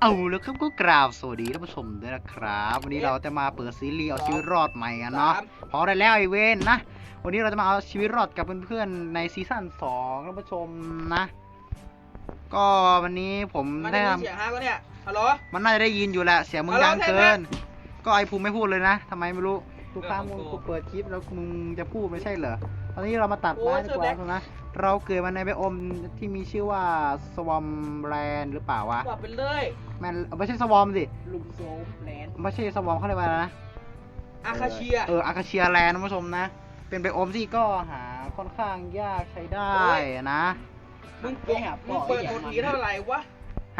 เอาแล้วครับก็กราบสวัสดีท่านผู้ชมด้วยนะครับ วันนี้เราจะมาเปิดซีรีส์เอาชีวิตรอดใหม่กันเนาะสามพอได้แล้วไอเวนนะ วันนี้เราจะมาเอาชีวิตรอดกับเพื่อนๆในซีซั่นสองท่านผู้ชมนะ ก็วันนี้ผมมันได้ได้ทยินเสียงฮะก็เนี่ยฮัลโหลำมันน่าจะได้ยินอยู่แหละเสียงมึงเอาดังแล้วเกิใช่นไหมก็ไอภูมิไม่พูดเลยนะทำไมไม่รู้ทุกครั้งเรื่มึองงของกูกูเปิดคลิปแล้วมึงจะพูดไม่ใช่เหรอตอนนี้เรามาตัดโอ้ไม้ยดีเสื้อกแบว่าล็คนะเราเกิดมาในไบโอมที่มีชื่อว่าสวอมแลนหรือเปล่าวะบอกไปเลย แมนไม่ใช่สวอมสิลุมโซมแลนด์ไม่ใช่สวอมเขาเรียกว่าอะไรนะ อาคาเชียเอออาคาเชียแลนด์ท่านผู้ชมนะ เป็นไบโอมที่ก็หาค่อนข้างยากใช้ได้นะ มึงเปิดมึงเปิดโทนผีเท่าไหร่วะ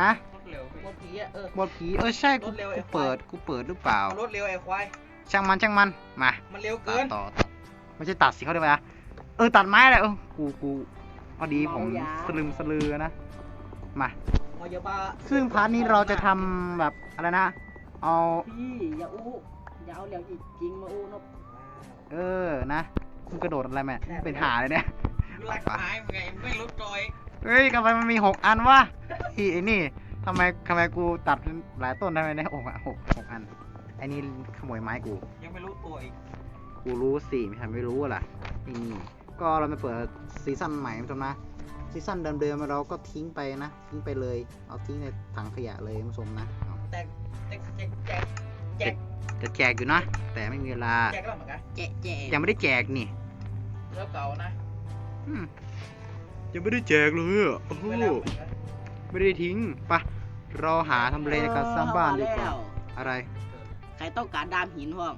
ฮะรถเร็วพี่โทนผีอะเออบทผีเออใช่กูรถเร็วไอ้กูควายเปิดกูเปิดหรือเปล่ามันรถเร็วไอ้ควายช่างมันช่างมันมามันเร็วตัเกิดนต่อตัดไม่ใช่ตัดสิเขาเรียกว่าอะไรนะเออตัดไม้แหละเออกูกูพอดีผมเมายาสลึมสลือนะมามายาบ้า ซึ่งพาร์ทนี้เราจะทำแบบอะไรนะ เอาพี่อย่าอู้อย่าเอาเหลียวอีกจริงมาอู้นบเออนะคุณกระโดดอะไรแม่งเป็นหาเลยเนี่ยรักตายมึงไงไม่รู้จอยเฮ้ยทำไมมันมีหกอันวะอีไอ้นี่ทำไมทำไมกูตัดหลายต้นทำไมได้หกอะหกหกอันไอ้นี่ขโมยไม้กู ยังไม่รู้ตัวอีกกูรู้สิไม่ทำไม่รู้อะล่ะนี่ก็เรามาเปิดซีซั่นใหม่คุณผู้ชมนะ ซีซั่นเดิมๆเราก็ทิ้งไปนะ ทิ้งไปเลย เอาทิ้งในถังขยะเลยคุณผู้ชมนะเอาแตกแตกแจกแจกแจกจะแจกอยู่นะ แต่ไม่มีเวลาแจกแล้วเหมือนกันแจ๊ะแจ๊ะยังไม่ได้แจกนี่เริ่มเก่านะอืมยังไม่ได้แจกเลยอะโอ้โหไม่แล้วเหมือนกันไม่ได้ทิ้งไปะเราหาทำเลในการสร้างบ้านดีกว่าเออะไร ใครต้องการดามหินห้อง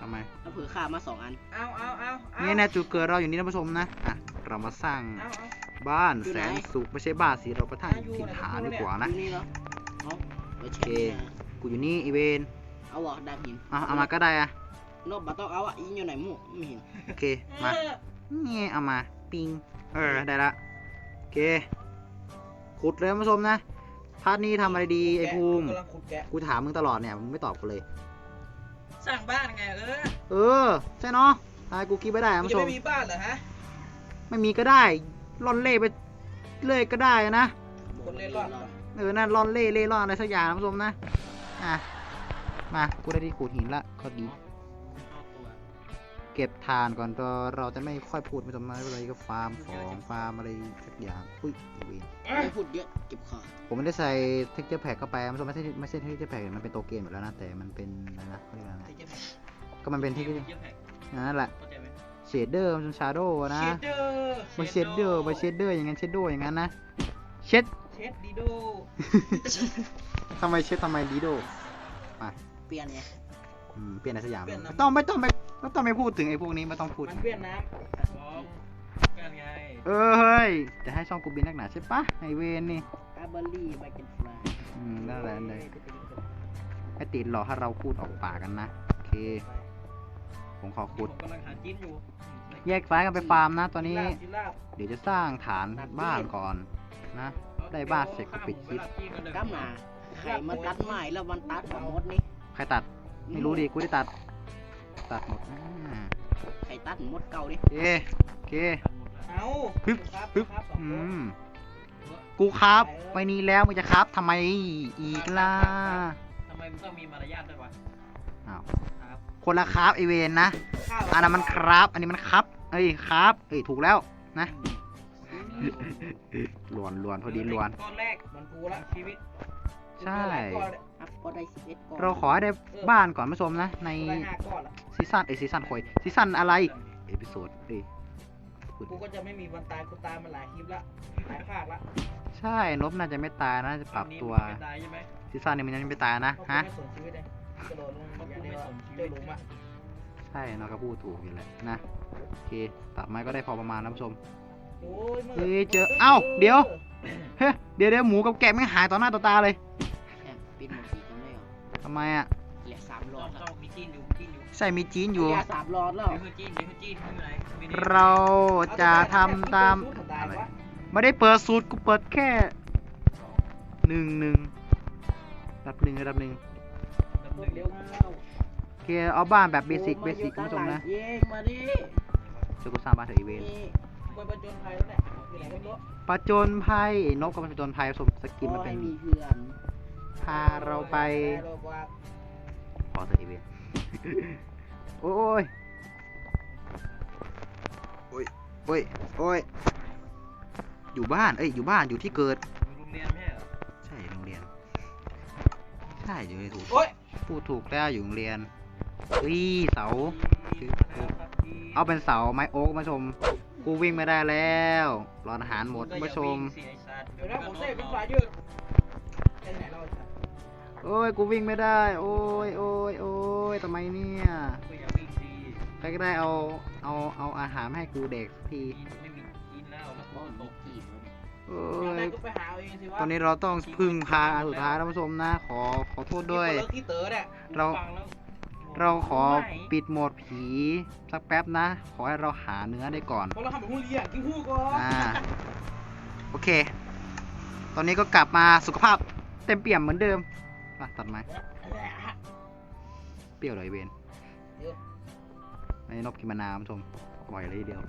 ทำไมเอาเผื่อข้ามาสองอันเอาเอาเอาเอานี่นะจุดเกิดเราอยู่นี่นะผู้ชมนะ อะ เรามาสร้างเอาเอาบ้านอยู่แสไหนนสุขไม่ใช่บ้านสิเราประทานอยู่ถิ่นไหนฐานอยู่ดีเนี่ยกว่านะอยู่นี่เหรอเอาไปโอเช็เคคนะกูอยู่นี่อีเวนเอาวะดามหินเอาเอามาก็ได้อะนบบัต้องเอาอะอีอยู่ไหนหมู่ไม่เห็นโอเคมาเออนี่เอามาปิงเออได้ละโอเคขุดเลยท่านผู้ชมนะพาร์ทนี้ทำอะไรดีไอ้ภูมิกำลังขุดแกะกูถามมึงตลอดเนี่ยมึงไม่ตอบกูเลยสร้างบ้านไงเออ เออ ใช่เนาะทายกูคิดไม่ได้ท่านมึงผู้จะชมไม่มีบ้านเหรอฮะ ไม่มีก็ได้ล่อนเล่ไปเล่ก็ได้นะคนเล่ร่อนเหรอเออนั่นล่อนเล่เล่ร่อนอะไรสักอย่างท่านผู้ชมนะอะมากูได้ที่ขูดหินละก็ดีเอาตัวเก็บทานก่อนก็เราจะไม่ค่อยพูดไม่สมมาอะไรก็ฟาร์มของฟาร์มอะไรสักอย่างอุ้ยเวนไม่พูดเยอะเก็บขาผมไม่ได้ใส่เทคเจอร์แพ็กเข้าไปมันไม่ใช่ไม่ใช่เทคเจอร์แพ็กมันเป็นตัวเกมอยู่แล้วนะแต่มันเป็นอะไรนะเขาเรียกว่าอะไรที่จะก็มันเป็นเทคเยอะแพ็คนั่นแหละ เข้าใจไหมเชดเดอร์มันเป็นชาโดว์นะ เชดเดอร์มันเชดเดอร์มันเชดเดอร์อย่างงั้นเชดโดอย่างงั้นนะ เช็ด เชดดีโดทำไมเช็ดทำไมดีโดมาเปลี่ยนไง อืมเปลี่ยนอะไรสักอย่างไม่ต้องไม่ต้องไม่ไม่ต้องไปพูดถึงไอ้พวกนี้ไม่ต้องพูด มันเปลี่ยนน้บอกกันไงเออเฮ้ยจะให้ช่องกูบินนักหนาใช่ปะไอเวนนี่อาบารี่ไบเกนฟลายอืมนั่นแหละนั่นเลยไอติดหรอถ้าเราพูดออกปากกันนะโอเค ผมขอผขุดมกำลังหาจิ้นอยู่แยกซ้ายกันไปฟาร์มนะ ตอนำนี้ลาบกินลาบเดี๋ยวจะสร้างฐานบ้านก่อนนะ ได้บ้านเสร็จก็ปิดคลิปก้ามหนาใครมาตัดไม้แล้ววันตัดของมดนี่ใครตัด ไม่รู้ดิกูได้ตัด ตัดหมดอ่าใครตัดมดเก่าดิโอเคโอเค เอาฮึบครับฮึบครับสองอืตัวมกูครับไว้นี้แล้วมึงจะครับทำไมอีกล่ะทำไมมันต้องมีมารยาทด้วยวะ อ้าวครับคนละครับไอเวนนะข้าวอันนั้นมันครับ อันนี้มันครับ เอ้ยครับ เอ้ยถูกแล้วนะลวนลวนพอดีลวนก้อนแรกมันกูละชีวิต ใช่หลายก้อนเลยอัพก็ได้สิบเอ็ดก้อนเราขอให้ได้บ้านก่อนผู้ชมนะ ในได้ห้าก้อนละซีซั่นเอยซีซั่นคอยซีซั่นอะไรเอพิโซดเอ้ยพูดกูก็จะไม่มีวันตายกูตายมาหลายคลิปละหลายภาคละใช่นบน่าจะไม่ตายนะจะปรับตัวนนี้มันไม่ตายใช่ไหมซีซั่นนี้มันยังไม่ตายนะเพราะกูฮะ ไม่สนชีวิตเลยกระโดดลงเพราะอย่างกูเดียวไม่สนชีเจวิอตหลุมอะใช่เนาะก็พูดถูกอยู่แหละนะโอเคตัดไม้ก็ได้พอประมาณนะผู้ชม โอ้ยมื่เฮ้ยเจอเอ้าเดี๋ยว เฮ้ยเดี๋ยวเดี๋ยวหมูกับแกะไม่งหายต่อหน้าต่อตาเลยแอบปิดหมดสีกันได้เหรอทำไมอะเหลือสามหลต้อองดต้แล้อวงมีจิ้นอยู่มีจิ้นอยู่ใช่มีจีนอยู่ เหลือสามหลอดแล้วเดี๋ยวคือจิ้นเดี๋ยวคือจิ้นไม่เป็นไรไม่ได้เราจะทำตามอะไรไม่ได้เปิดสูตรกูเปิดแค่หนึ่งหนึ่งระดับหนึ่งระดับหนึ่งดำ เนินเร็เร็ววเข้าโอเคเอาบ้านแบบเบสิกโอ้เบมาสิกอยู่คุณผู้ชมนะตลาดเย้มาดิเดี๋ยวกูสร้างบ้านเถอะอีเวนนี่ไปประจนภัยแล้วเนี่ยอยู่ไหนก็ไม่รู้ประจนภัยนกกับประจนภัยผสมสกินมันโอ้เป็ยนมีเพื่อนพาเราไปโลกว่าพอเถอะไอเวนโอ้ยโอ้ยโอ้ยโอ้ยอยู่บ้าน เอ้ย อยู่บ้าน อยู่ที่เกิดอยู่โรงเรียนไม่ใช่เหรอ ใช่ โรงเรียน ใช่ อยู่ในถูกโอ้ย พูดถูกแล้วอยู่โรงเรียนเฮ้ยเสาดีมาแล้วครับดีเอาเป็นเสาไม้โอ๊กมาชม กูวิ่งไม่ได้แล้วรอนอาหารหมดก็อย่มาชมวิ่งสิไอ้สัตว์เดี๋ยวนะผมเซ่เป็นฝ่ายยืดไปไหนเราจะโอ้ยกูวิ่งไม่ได้ โอ้ยโอ้ยโอ้ยทำไมเนี่ยก็อย่าวิ่งสิใครก็ได้เอาเอาเอาอาหารมาให้กูเด็กสักทีไม่มีกินแล้วแล้วก็บ้องตตก ตอนนี้เราต้องพึ่งพาอันสุดท้ายท่านผู้ชมนะ ขอขอโทษด้วยเลิกที่เต๋อเนี่ยเราฟังแล้วเราขอไม่ปิดโหมดผีสักแป๊บนะ ขอให้เราหาเนื้อได้ก่อนเพราะเราทำแบบหูเรียนกินหูก่อนอ่าโอเค ตอนนี้ก็กลับมาสุขภาพเต็มเปี่ยมเหมือนเดิมอะตัดไม้เปรี้ยวเลยเวนไอ้นบกินมะนาวท่านผู้ชมบ่อยเลยทีเดียว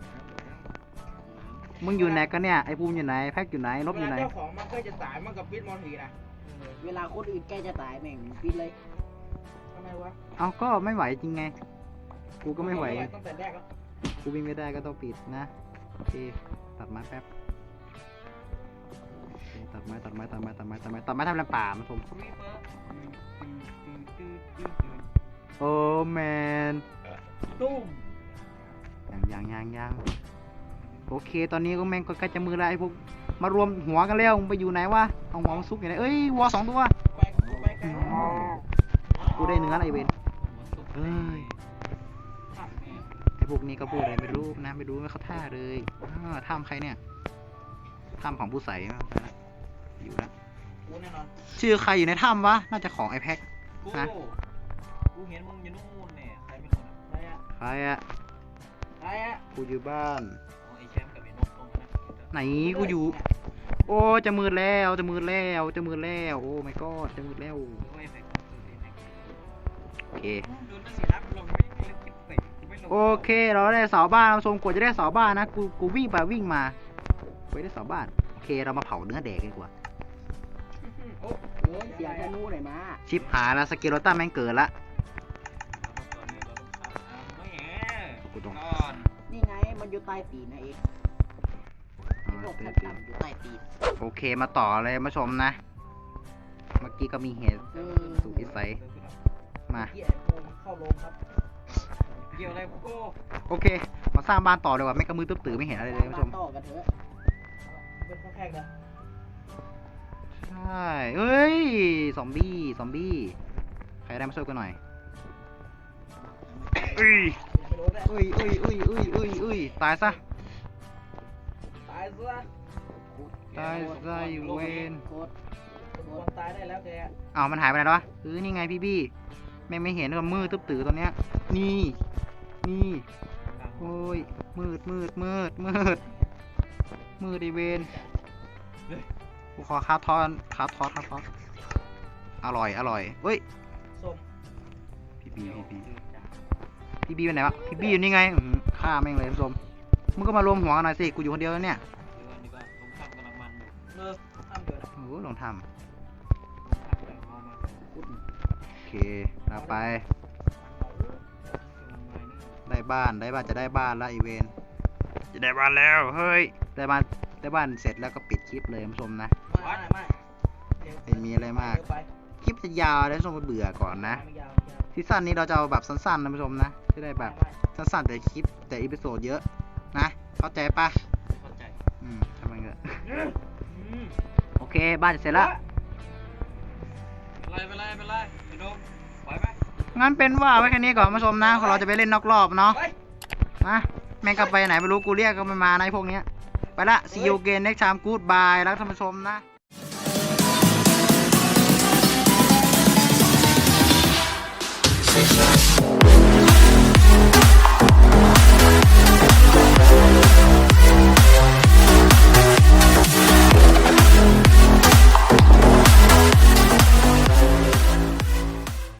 มึงอยู่ไหนกันเนี่ยไอ้ภูมิอยู่ไหนแพ็กอยู่ไหนนบอยู่ไหน เวลาเจ้าของมันก็จะตายมันกับปิดมอนผีนะเวลาคนอื่นใกล้จะตายแม่งปิดเลย ทำไมวะเอาก็ไม่ไหวจริงไง กูก็ไม่ไหว ตั้งแต่แรกแล้วกูวิ่งไม่ได้ก็ต้องปิดนะโอเคตัดไม้แป๊บโอเคตัดไม้ตัดไม้ตัดไม้ตัดไม้ตัดไม้ตัดไม้ทำอะไรป่ามาชมรีเฟอร์โอ้แมนตุ้มยังยังยังยัง โอเค ตอนนี้ก็แม่งก็ใกล้จะมือแล้วไอ้พวกมารวมหัวกันแล้วมึงไปอยู่ไหนวะเอาหัวมาซุกอยู่ไหนเอ้ยวอสองตัวไปไปไกลกูได้เนื้ออะไรเวนเอ้ยไอ้พวกนี้ก็พูดอะไรไม่รู้นะไม่รู้ไม่เข้าท่าเลยอ่าถ้ำใครเนี่ยถ้ำของผู้ใส่มาไปละอยู่ละกูแน่นอนชื่อใครอยู่ในถ้ำวะ น่าจะของไอแพ็คกูฮะกูเห็นมึงอยู่นู่นเนี่ยใครเป็นคนอะใครอะใครอะใครอะกูอยู่บ้าน ไหนกูอยู่ โอ้จะมืดแล้วจะมืดแล้วจะมืดแล้วโอ้ my god จะมืดแล้วหรือว่าไอ้แฟกซ์คือไอ้แฟกซ์โอเคดูนั่นสิครับลงไม่ไม่คิดไปไม่ลงโอเคเราได้เสาบ้านเราชมกว่าจะได้เสาบ้านนะกูกูวิ่งไปวิ่งมากูได้เสาบ้านโอเคเรามาเผาเนื้อแดกดีกว่าโอ้เฮ้ยเสียงธนูหน่อยมาชิปหายแล้วสเกลโลตันแม่งเกิดละตอนนี้เราต้องฆ่าอ่าไม่แหกูต้องนอนนี่ไงมันอยู่ใต้ตีนนะเอง เอาพวกเติท่ามนเติมต่ำอยู่ใต้ตีนโอเคมาต่อเลยมาชมนะ เมื่อกี้ก็มีเหตุเออสุดวิสัยมาเหี้ยไอ้โปมเข้าโรงครับ เกี่ยวอะไรพวกกูโอเค มาสร้างบ้านต่อเลยว่ะไม่กระมือตื้อตื้อไม่เห็นอะไรเลยท่านผู้ชม ต่อกันเถอะเป็นข้อแพงนะใช่เอ้ย ซอมบี้ ซอมบี้ ใครได้มาช่วยกันหน่อยเอ้ยไปโดนได้เอ้ยเอ้ยเอ้ยเอ้ยเอ้ยเอ้ยตายซะตายซะตายซะอยู่เวนโคตรควรตายได้แล้วแกอ้าวมันหายไปไหนแล้ววะเออนี่ไงพี่บี้แม่งไม่เห็นว่ามืดตื้อตื้อตอนเนี้ย นี่ นี่โอ้ยมืดมืดมืดมืดมืดไอเวนกูขอคาทอนคาทอนคาทอนอร่อยอร่อยเฮ้ยส้มพี่บีพี่บีพี่บีไปไหนวะพี่บีอยู่นี่ไงอื้อหือฆ่าแม่งเลยท่านผู้ชมมึงก็มารวมหัวกันหน่อยสิกูอยู่คนเดียวแล้วเนี่ย งมันอยู่เลิกห้ามเดินโอ้โหลองทลงทับแต่เอามาำโอเคเราไปกำลังมานี่ได้บ้านได้บ้านจะได้บ้านแล้วอีเวน จะได้บ้านแล้วเฮ้ยได้บ้านได้บ้านเสร็จแล้วก็ปิดคลิปเลยท่านผู้ชมนะ ไม่ไม่ไม่มีอะไรมากไปคลิปจะยาวแล้วท่านผู้ชมเบื่อก่อนนะไม่ยาวซีซั่นนี้เราจะเอาแบบสั้นๆนะท่านผู้ชมนะจะได้แบบสั้นๆแต่คลิปแต่อีพิโซดเยอะนะเข้าใจปะเข้าใจ อืมทำไมเงี้ยอืม โอเค บ้านเสร็จแล้ว เป็นไรเป็นไรเป็นไรไอ้นกไหวไหมงั้นเป็นว่าไว้แค่นี้ก่อนท่านผู้ชมนะเราจะไปเล่นนอกรอบเนาะ ไป นะแม่งก็ไปไหนไม่รู้กูเรียกก็ไม่มาในะไอ้พวกเนี้ย ไปละ see you again next time goodbye รักท่านผู้ชมนะ